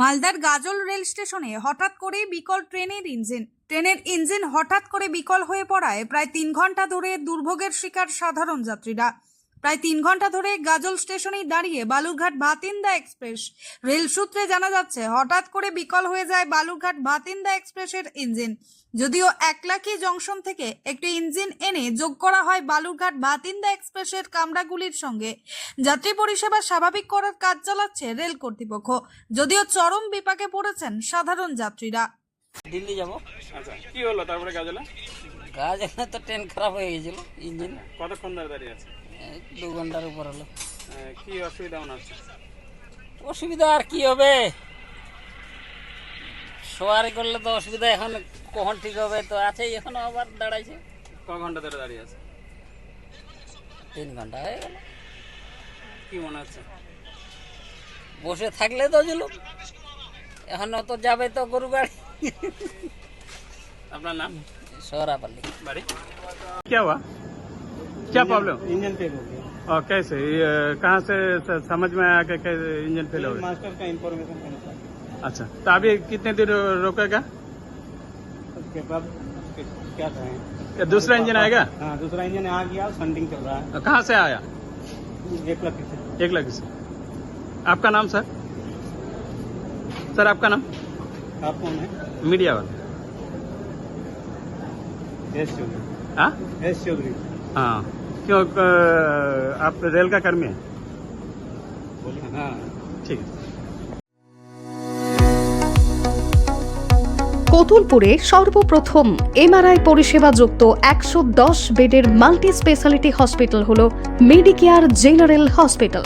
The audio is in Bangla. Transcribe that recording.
মালদার গাজল রেল স্টেশনে হঠাৎ করে বিকল ট্রেনের ইঞ্জিন। ট্রেনের ইঞ্জিন হঠাৎ করে বিকল হয়ে পড়ায় প্রায় তিন ঘণ্টা ধরে দুর্ভোগের শিকার সাধারণ যাত্রীরা। প্রায় তিন ঘণ্টা ধরে গাজল স্টেশনেই দাঁড়িয়ে বালুরঘাট ভাতিন্দা এক্সপ্রেস। রেল সূত্রে জানা যাচ্ছে হঠাৎ করে বিকল হয়ে যায় বালুরঘাট ভাতিন্দা এক্সপ্রেসের ইঞ্জিন। যদিও একলাখি জংশন থেকে একটি ইঞ্জিন এনে যোগ করা হয় বালুরঘাট ভাতিন্দা এক্সপ্রেসের কামরাগুলির সঙ্গে। যাত্রী পরিষেবা স্বাভাবিক করার কাজ চালাচ্ছে রেল কর্তৃপক্ষ। যদিও চরম বিপাকে পড়েছেন সাধারণ যাত্রীরা। দিল্লি যাব? আচ্ছা কি হলো তারপরে গাজলে? কাজ এখানে তো ট্রেন খারাপ হয়ে গেছিল ইঞ্জিন। কতক্ষণ ধরে দাঁড়িয়ে আছে? দু ঘণ্টার উপর হলো। কি অসুবিধা মনে হচ্ছে? অসুবিধা আর কি হবে? সোয়ারি করলে তো অসুবিধা এখন কখন ঠিক হবে তো আছেই এখনও আবার দাঁড়াইছে। ক ঘণ্টা ধরে দাঁড়িয়ে আছে? তিন ঘণ্টা হয়ে গেল। কি মনে হচ্ছে? বসে থাকলে তো জুলুম এখনও তো যাবে তো গরু গাড়ি। अपना नाम? सोरापल्ली बड़ी। क्या हुआ? क्या प्रॉब्लम इंजन फेल हो गया। और कैसे? कहाँ से समझ में आया कि इंजन फेल हो गया? मास्टर का इन्फॉर्मेशन अच्छा तो अभी कितने दिन रोकेगा? उसके बाद क्या क्या दूसरा इंजन आएगा? हाँ दूसरा इंजन आ गया फंडिंग चल रहा है। कहाँ से आया? एक लाख से। एक लाख से। आपका नाम सर? सर आपका नाम? आप कौन है? मीडिया वाला। हाँ एस चौधरी हाँ क्यों अ, आप रेल का कर्मी है बोलिए हाँ ठीक है কতুলপুরে সর্বপ্রথম এমআরআই পরিষেবা যুক্ত একশো দশ বেডের মাল্টি স্পেশালিটি হসপিটাল হল মেডিকেয়ার জেনারেল হসপিটাল